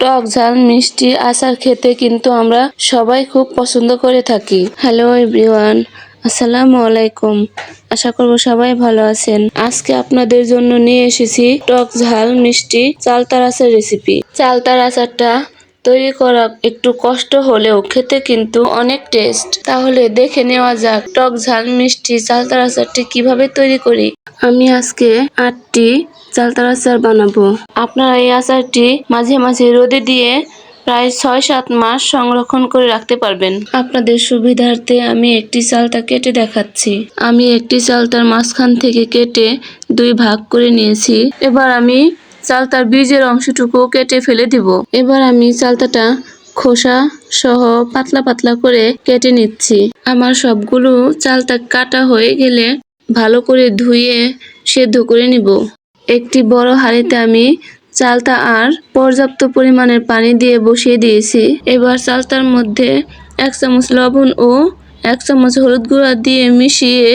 টক ঝাল, মিষ্টি, আচার খেতে কিন্তু আমরা সবাই খুব পছন্দ করে থাকি। হ্যালো এভরিওয়ান আসসালামু আলাইকুম। আশা করব সবাই ভালো আছেন। আজকে আপনাদের জন্য নিয়ে এসেছি টক ঝাল, মিষ্টি, চালতার আচার রেসিপি চালতার আচারটা তৈরি করা একটু কষ্ট হলেও খেতে কিন্তু অনেক টেস্ট তাহলে দেখে নেওয়া যাক টক ঝাল, মিষ্টি, চালতার আচারটি কীভাবে তৈরি করি। আমি আজকে আটটি চালতার আচার বানাবো। আপনারা এই আচারটি মাঝে মাঝে রোদে দিয়ে প্রায় ছয় সাত মাস সংরক্ষণ করে রাখতে পারবেন। আপনাদের সুবিধার্থে আমি একটি চালতা কেটে দেখাচ্ছি। আমি একটি চালতার মাঝখান থেকে কেটে দুই ভাগ করে নিয়েছি। এবার আমি চালতার বীজের অংশটুকু কেটে ফেলে দিব। এবার আমি চালতাটা খোসা সহ পাতলা পাতলা করে কেটে নিচ্ছি। আমার সবগুলো চালতা কাটা হয়ে গেলে ভালো করে ধুয়ে সেদ্ধ করে নিব। একটি বড় হাঁড়িতে আমি চালতা আর পর্যাপ্ত পরিমাণের পানি দিয়ে বসিয়ে দিয়েছি। এবার চালতার মধ্যে এক চামচ লবণ ও এক চামচ হলুদ গুঁড়া দিয়ে মিশিয়ে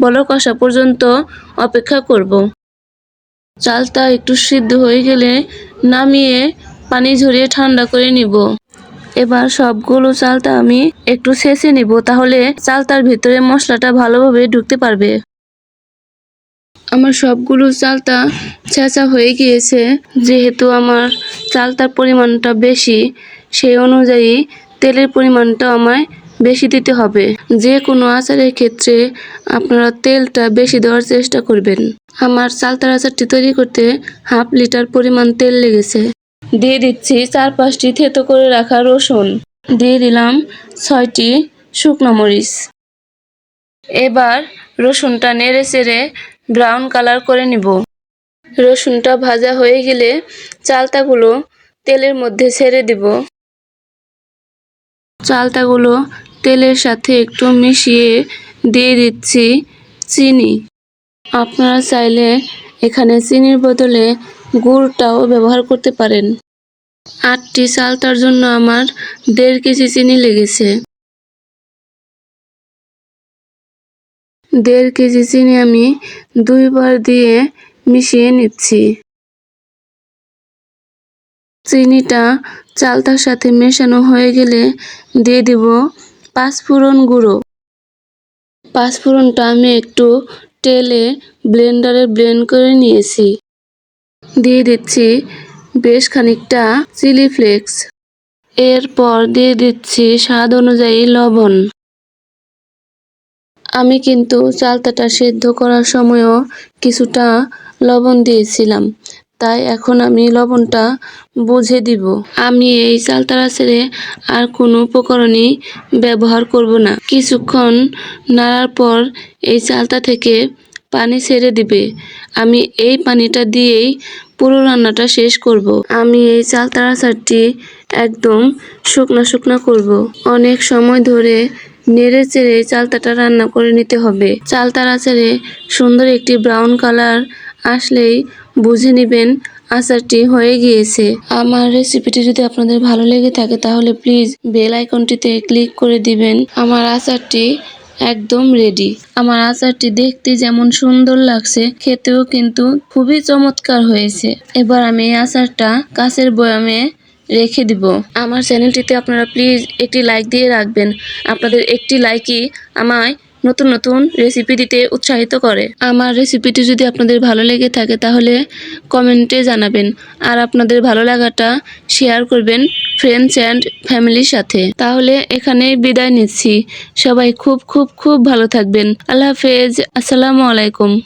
বলক আসা পর্যন্ত অপেক্ষা করব। চালটা একটু সিদ্ধ হয়ে গেলে নামিয়ে পানি ঝরিয়ে ঠান্ডা করে নিব। এবার সবগুলো চালটা আমি একটু ছেঁচে নিব, তাহলে চালতার ভিতরে মশলাটা ভালোভাবে ঢুকতে পারবে। আমার সবগুলো চালতা ছেঁচা হয়ে গিয়েছে। যেহেতু আমার চালতার পরিমাণটা বেশি, সেই অনুযায়ী তেলের পরিমাণটা আমায় বেশি দিতে হবে। যে কোনো আচারের ক্ষেত্রে আপনারা তেলটা বেশি দেওয়ার চেষ্টা করবেন। আমার চালতার আচারটি তৈরি করতে হাফ লিটার পরিমাণ তেল লেগেছে। দিয়ে দিচ্ছি চার পাঁচটি থেতো করে রাখা রসুন। দিয়ে দিলাম ছয়টি শুকনো মরিচ। এবার রসুনটা নেড়ে চেড়ে ব্রাউন কালার করে নিব। রসুনটা ভাজা হয়ে গেলে চালতাগুলো তেলের মধ্যে ছেড়ে দিব। চালতাগুলো তেলের সাথে একটু মিশিয়ে দিয়ে দিচ্ছি চিনি। আপনারা চাইলে এখানে চিনির বদলে গুড়টাও ব্যবহার করতে পারেন। আটটি চালতার জন্য আমার দেড় কেজি চিনি লেগেছে। দেড় কেজি চিনি আমি দুইবার দিয়ে মিশিয়ে নিচ্ছি। চিনিটা চালতার সাথে মেশানো হয়ে গেলে দিয়ে দিব পাঁচফোড়ন গুঁড়ো। পাঁচফোড়নটা আমি একটু তেলে ব্লেন্ডারে ব্লেন্ড করে নিয়েছি। দিয়ে দিচ্ছি বেশ খানিকটা চিলি ফ্লেক্স। এরপর দিয়ে দিচ্ছি স্বাদ অনুযায়ী লবণ। আমি কিন্তু চালতাটা সেদ্ধ করার সময়ও কিছুটা লবণ দিয়েছিলাম তাই এখন আমি লবণটা বুঝে দিব আমি এই চালতার আচারে আর কোনো উপকরণই ব্যবহার করব না কিছুক্ষণ নাড়ার পর এই চালতা থেকে পানি ছেড়ে দিবে আমি এই পানিটা দিয়েই পুরো রান্নাটা শেষ করব। আমি এই চালতার আচারটি একদম শুকনো শুকনো করব। অনেক সময় ধরে নেড়ে চেড়ে চালতাটা রান্না করে নিতে হবে। চালতার আচারে সুন্দর একটি ব্রাউন কালার আসলেই বুঝে নেবেন আচারটি হয়ে গিয়েছে। আমার রেসিপিটি যদি আপনাদের ভালো লেগে থাকে তাহলে প্লিজ বেল আইকনটিতে ক্লিক করে দিবেন। আমার আচারটি একদম রেডি। আমার আচারটি দেখতে যেমন সুন্দর লাগছে, খেতেও কিন্তু খুবই চমৎকার হয়েছে। এবার আমি এই আচারটা কাছের বয়ামে রেখে দিব। আমার চ্যানেলটিতে আপনারা প্লিজ একটি লাইক দিয়ে রাখবেন। আপনাদের একটি লাইকই আমায় নতুন নতুন রেসিপি দিতে উৎসাহিত করে। আমার রেসিপিটি যদি আপনাদের ভালো লেগে থাকে তাহলে কমেন্টে জানাবেন। আর আপনাদের ভালো লাগাটা শেয়ার করবেন ফ্রেন্ডস অ্যান্ড ফ্যামিলির সাথে। তাহলে এখানেই বিদায় নিচ্ছি। সবাই খুব খুব খুব ভালো থাকবেন। আল্লাহ হাফেজ। আসসালামু আলাইকুম।